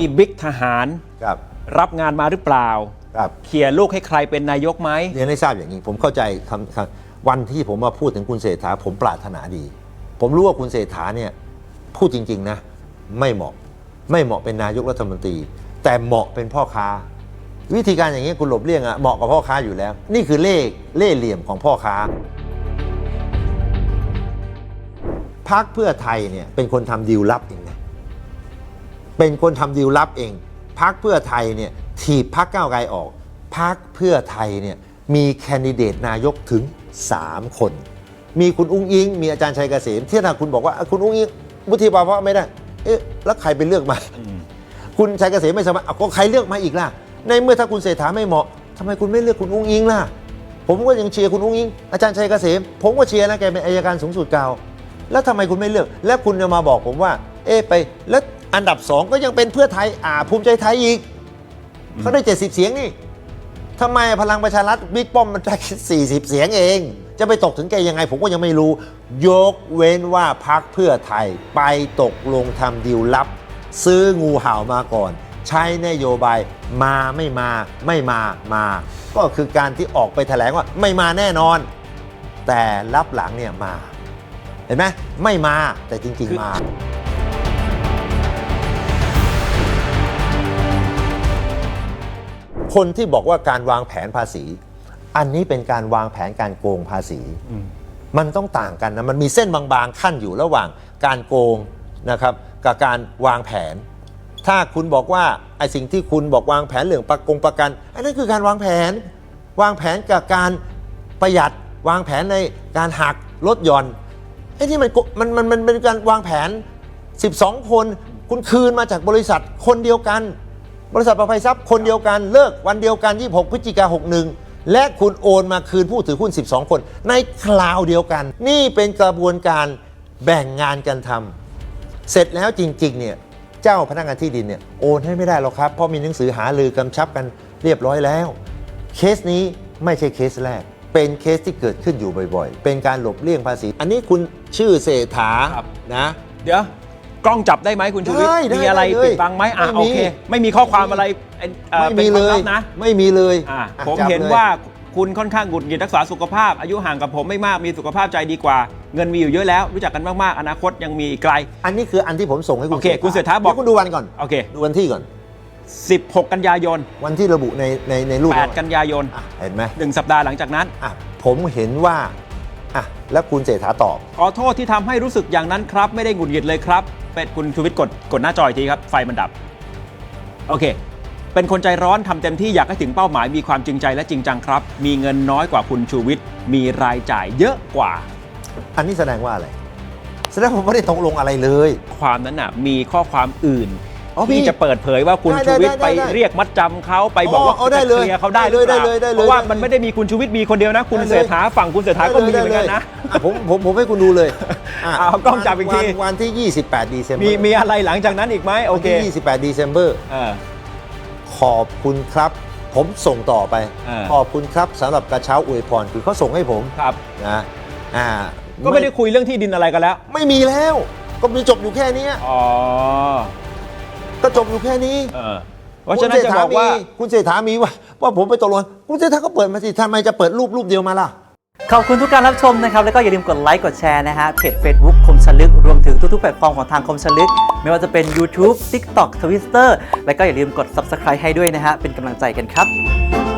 มีบิ๊กทหาร ครับ รับงานมาหรือเปล่า ครับ เขี่ยลูกให้ใครเป็นนายกไหม เรียนให้ทราบอย่างนี้ ผมเข้าใจคำคำวันที่ผมมาพูดถึงคุณเศรษฐา ผมปรารถนาดี ผมรู้ว่าคุณเศรษฐาเนี่ยพูดจริง ๆ นะ ไม่เหมาะไม่เหมาะเป็นนายกรัฐมนตรี แต่เหมาะเป็นพ่อค้า วิธีการอย่างนี้คุณหลบเลี่ยงอะเหมาะกับพ่อค้าอยู่แล้ว นี่คือเล่ห์เล่ห์เหลี่ยมของพ่อค้าพักเพื่อไทยเนี่ยเป็นคนทำดีลลับเองนะ เป็นคนทำดีลลับเองพักเพื่อไทยเนี่ยถีบพักก้าวไกลออกพักเพื่อไทยเนี่ยมีแคนดิเดตนายกถึง 3 คน มีคุณอุ้งอิง มีอาจารย์ชัยเกษมที่ถ้าคุณบอกว่าอะคุณอุ้งอิงวุฒิภาวะไม่ได้ เอ๊ะแล้วใครไปเลือกมา คุณชัยเกษมไม่สมัครอะก็ใครเลือกมาอีกล่ะ ในเมื่อถ้าคุณเศรษฐาไม่เหมาะทำไมคุณไม่เลือกคุณอุ้งอิงล่ะ ผมก็ยังเชียร์คุณอุ้งอิง อาจารย์ชัยเกษม ผมก็เชียร์นะแกเป็นอายการสูงสุดเก่าแล้วทำไมคุณไม่เลือก แล้วคุณจะมาบอกผมว่า เอ๊ะไปแล้ว อันดับสองก็ยังเป็นเพื่อไทยอ่าภูมิใจไทยอีกเขาได้70เสียงนี่ทำไมพลังประชารัฐบิ๊กป้อมมันได้40เสียงเอง จะไปตกถึงแกยังไง ผมก็ยังไม่รู้ ยกเว้นว่าพักเพื่อไทยไปตกลงทำดีลลับ ซื้องูเห่ามาก่อน ใช้นโยบายมาไม่มาไม่มามา ก็คือการที่ออกไปแถลงว่าไม่มาแน่นอน แต่รับหลังเนี่ยมา เห็นไหมไม่มาแต่จริง ๆ มา คนที่บอกว่าการวางแผนภาษี อันนี้เป็นการวางแผนการโกงภาษี มันต้องต่างกันนะมันมีเส้นบางๆขั้นอยู่ระหว่างการโกงนะครับกับการวางแผน ถ้าคุณบอกว่าไอ้สิ่งที่คุณบอกวางแผนเรื่องประกงประกัน อันนั้นคือการวางแผน วางแผนกับการประหยัดวางแผนในการหักลดหย่อนไอ้นี่มันมันมันมันเป็นการวางแผน 12 คน คุณคืนมาจากบริษัทคนเดียวกัน บริษัทประภัยทรัพย์คนเดียวกันเลิกวันเดียวกัน 26 พฤศจิกา61 และคุณโอนมาคืนผู้ถือหุ้น 12 คน ในคราวเดียวกัน นี่เป็นกระบวนการแบ่งงานกันทำเสร็จแล้วจริงๆเนี่ยเจ้าพนักงานที่ดินเนี่ยโอนให้ไม่ได้หรอกครับเพราะมีหนังสือหาลือกำชับกันเรียบร้อยแล้ว เคสนี้ไม่ใช่เคสแรก เป็นเคสที่เกิดขึ้นอยู่บ่อยๆ เป็นการหลบเลี่ยงภาษี อันนี้คุณชื่อเศรษฐาครับนะ เดี๋ยว กล้องจับได้ไหมคุณชูวิทย์ได้ได้มีอะไรได้เลยปิดบังไหมอะไม่มี โอเค ไม่มีข้อความอะไรเอ่อเอ่อไม่เป็นมีควาเลมลัยบนะ ไม่มีเลยอะอะผมจับเห็นลย ว่าคุณค่อนข้างหงุดหงิดรักษาสุขภาพ อายุห่างกับผมไม่มากมีสุขภาพใจดีกว่า เงินมีอยู่เยอะแล้ว รู้จักกันมาก ๆ อนาคตยังมีอีกไกล อันนี้คืออันที่ผมส่งให้คุณโอเคคุณเศรษฐาบอก ดี๋ยวคุณดูวันก่อน โอเค ดูวันที่ก่อน 16 กันยายน วันที่ระบุในในในรูป8 กันยายน อะเห็นไหม1 สัปดาห์หลังจากนั้น อะผมเห็นว่า อะแล้วคุณเศรษฐาตอบ ขอโทษที่ทำให้รู้สึกอย่างนั้นครับ ไม่ได้หงุดหงิดเลยครับ เป็นคุณชูวิทย์กดกดหน้าจออีกทีครับ ไฟมันดับ โอเค เป็นคนใจร้อนทำเต็มที่อยากให้ถึงเป้าหมายมีความจริงใจและจริงจังครับ มีเงินน้อยกว่าคุณชูวิทย์มีรายจ่ายเยอะกว่า อันนี้แสดงว่าอะไร แสดงว่าผมไม่ได้ตกลงอะไรเลย ความนั้นน่ะมีข้อความอื่น อ๋อมีที่จะเปิดเผยว่าคุณได้ชูวิทย์ได้ไปได้ได้เรียกมัดจำเขาไปบอกว่าอ๋อได้จะเลยเคลียร์เขาได้ได้เลยหรือปาได้เลยได้เลยเพราะว่าได้เลยมันไม่ได้มีคุณชูวิทย์มีคนเดียวนะ คุณได้เลย เศรษฐาฝั่งคุณเศรษฐาก็มีเหมือนกันนะ อ่ผมผมผมให้คุณดูเลยะเอากล้องจับอีกที วันวันที่ 28 ดีเซมเบอร์มีมีอะไรหลังจากนั้นอีกไหมโอเควันที่28 ดีเซมเบอร์ เออ ขอบคุณครับ ผมส่งต่อไป อ่า ขอบคุณครับสำหรับกระเช้าอวยพรคือเขาส่งให้ผมครับ นะอ่าก็ไม่ได้คุยเรื่องที่ดินอะไรกันแล้ว ไม่มีแล้ว ก็มีจบอยู่แค่เนี้ย อ๋อ ก็จบอยู่แค่นี้เออเพราะฉะนั้นจะบอกว่าคุณเศรษฐามีว่าว่าผมไปตกลงคุณเศรษฐาก็เปิดมาสิทำไมจะเปิดรูปรูปเดียวมาล่ะขอบคุณทุกการรับชมนะครับ แล้วก็อย่าลืมกดไลค์กดแชร์นะฮะเพจ Facebook คมชลึก รวมถึงทุกๆแพลตฟอร์มของทางคมชลึก ไม่ว่าจะเป็น YouTube TikTok Twitter แล้วก็อย่าลืมกด Subscribe ให้ด้วยนะฮะเป็นกำลังใจกันครับ